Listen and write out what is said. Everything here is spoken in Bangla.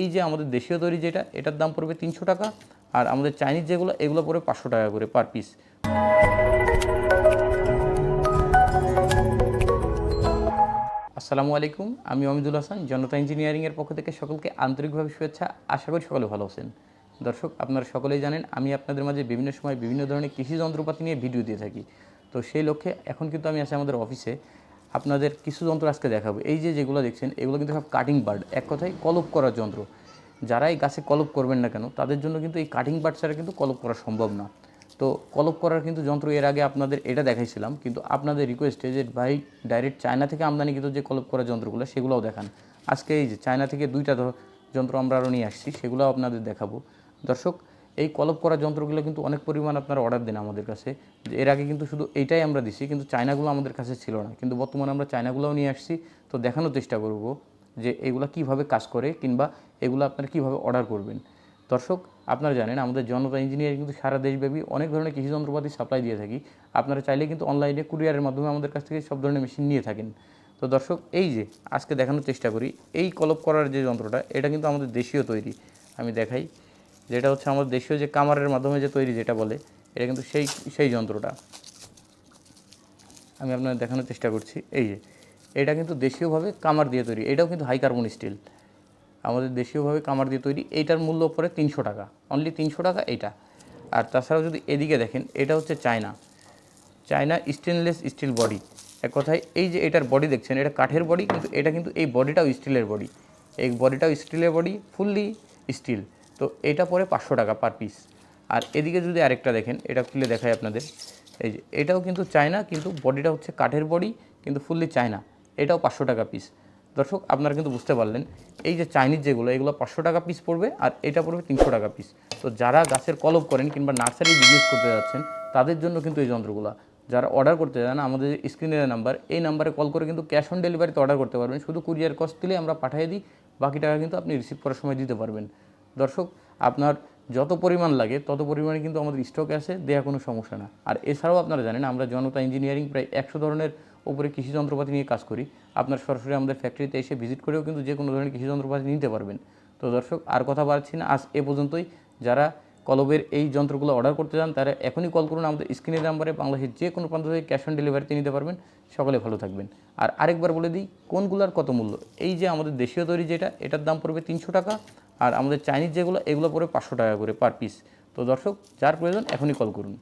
এই যে আমাদের দেশীয় তৈরি যেটা, এটার দাম পড়বে তিনশো টাকা আর আমাদের চাইনিজ যেগুলো, এগুলো পড়বে পাঁচশো টাকা করে পার পিস আসসালামু আলাইকুম, আমি অমিদুল হাসান, জনতা ইঞ্জিনিয়ারিংয়ের পক্ষ থেকে সকলকে আন্তরিকভাবে শুভেচ্ছা। আশা করি সকলে ভালো আছেন। দর্শক, আপনারা সকলেই জানেন, আমি আপনাদের মাঝে বিভিন্ন সময় বিভিন্ন ধরনের কৃষি যন্ত্রপাতি নিয়ে ভিডিও দিয়ে থাকি। তো সেই লক্ষ্যে এখন কিন্তু আমি আছি আমাদের অফিসে। আপনাদের কিছু যন্ত্র আজকে দেখাবো। এই যে যেগুলো দেখছেন, এগুলো কিন্তু সব কাটিং বার্ড এক কথায় কলপ করার যন্ত্র। যারা এই গাছে কলপ করবেন না কেন, তাদের জন্য কিন্তু এই কাটিং বার্ড ছাড়া কিন্তু কলপ করা সম্ভব না। তো কলপ করার কিন্তু যন্ত্র এর আগে আপনাদের এটা দেখাইছিলাম, কিন্তু আপনাদের রিকোয়েস্টে যে ভাই ডাইরেক্ট চায়না থেকে আমদানিকৃত যে কলপ করা যন্ত্রগুলো, সেগুলোও দেখান। আজকে এই যে চায়না থেকে দুইটা যন্ত্র আমরা আরও নিয়ে আসছি, সেগুলোও আপনাদের দেখাবো। দর্শক এই কলপ করা যন্ত্রগুলো কিন্তু অনেক পরিমাণ আপনারা অর্ডার দেন আমাদের কাছে। যে এর আগে কিন্তু শুধু এইটাই আমরা দিছি, কিন্তু চায়নাগুলো আমাদের কাছে ছিল না। কিন্তু বর্তমানে আমরা চায়নাগুলোও নিয়ে আসছি। তো দেখানোর চেষ্টা করব যে এগুলো কীভাবে কাজ করে কিংবা এগুলো আপনারা কীভাবে অর্ডার করবেন। দর্শক, আপনারা জানেন আমাদের জনতা ইঞ্জিনিয়ারিং কিন্তু সারা দেশব্যাপী অনেক ধরনের কৃষি যন্ত্রপাতি সাপ্লাই দিয়ে থাকি। আপনারা চাইলে কিন্তু অনলাইনে কুরিয়ারের মাধ্যমে আমাদের কাছ থেকে সব ধরনের মেশিন নিয়ে থাকেন। তো দর্শক, এই যে আজকে দেখানোর চেষ্টা করি, এই কলপ করার যে যন্ত্রটা, এটা কিন্তু আমাদের দেশীয় তৈরি। আমি দেখাই। যেটা হচ্ছে আমাদের দেশীয় যে কামারের মাধ্যমে যে তৈরি যেটা বলে, এটা কিন্তু সেই সেই যন্ত্রটা। আমি আপনাদের দেখানোর চেষ্টা করছি। এই যে, এটা কিন্তু দেশীয়ভাবে কামার দিয়ে তৈরি। এটাও কিন্তু হাই কার্বন স্টিল আমাদের দেশীয়ভাবে কামার দিয়ে তৈরি। এইটার মূল্য পড়ে তিনশো টাকা। অনলি তিনশো টাকা এইটা আর তাছাড়াও যদি এদিকে দেখেন, এটা হচ্ছে China. China stainless steel body এক কথায়, এই যে এটার বডি দেখছেন, এটা কাঠের বডি কিন্তু এটা কিন্তু এই বডিটাও স্টিলের বডি এই বডিটাও স্টিলের বডি ফুললি স্টিল তো এটা পরে পাঁচশো টাকা পার পিস আর এদিকে যদি আরেকটা দেখেন, এটা খুলে দেখায় আপনাদের। এই যে, এটাও কিন্তু চায়না, কিন্তু বডিটা হচ্ছে কাঠের বডি, কিন্তু ফুললি চায়না। এটাও পাঁচশো টাকা পিস দর্শক, আপনারা কিন্তু বুঝতে পারলেন, এই যে চাইনিজ যেগুলো, এগুলো পাঁচশো টাকা পিস পড়বে আর এটা পড়বে তিনশো টাকা পিস তো যারা গাছের কলপ করেন কিংবা নার্সারি বিজনেস করতে যাচ্ছেন, তাদের জন্য কিন্তু এই যন্ত্রগুলো। যারা অর্ডার করতে চান আমাদের স্ক্রিনের নাম্বার এই নাম্বারে কল করে কিন্তু ক্যাশ অন ডেলিভারিতে অর্ডার করতে পারবেন। শুধু কুরিয়ার কস্ট দিলে আমরা পাঠিয়ে দিই, বাকি টাকা কিন্তু আপনি রিসিভ করার সময় দিতে পারবেন। দর্শক, আপনার যত পরিমাণ লাগে, তত পরিমাণে কিন্তু আমাদের স্টকে আছে দেওয়া কোনো সমস্যা না। আর এছাড়াও আপনারা জানেন, আমরা জনতা ইঞ্জিনিয়ারিং প্রায় একশো ধরনের উপরে কৃষি যন্ত্রপাতি নিয়ে কাজ করি। আপনার সরাসরি আমাদের ফ্যাক্টরিতে এসে ভিজিট করেও কিন্তু যে কোনো ধরনের কৃষি যন্ত্রপাতি নিতে পারবেন। তো দর্শক, আর কথা বাড়ছি না, আজ এ পর্যন্তই। যারা কলবের এই যন্ত্রগুলো অর্ডার করতে চান, তারা এখনই কল করুন আমাদের স্ক্রিনের নাম্বারে বাংলাদেশের যে কোনো প্রান্ত থেকে ক্যাশ অন ডেলিভারিতে নিতে পারবেন। সকলে ভালো থাকবেন। আর আরেকবার বলে দিই, কোনগুলোর কত মূল্য? এই যে আমাদের দেশীয় তৈরি যেটা, এটার দাম পড়বে তিনশো টাকা। আর আমাদের চাইনিজ যেগুলো, এগুলো পরে পাঁচশো টাকা করে পার পিস তো দর্শক, যার প্রয়োজন এখনই কল করুন।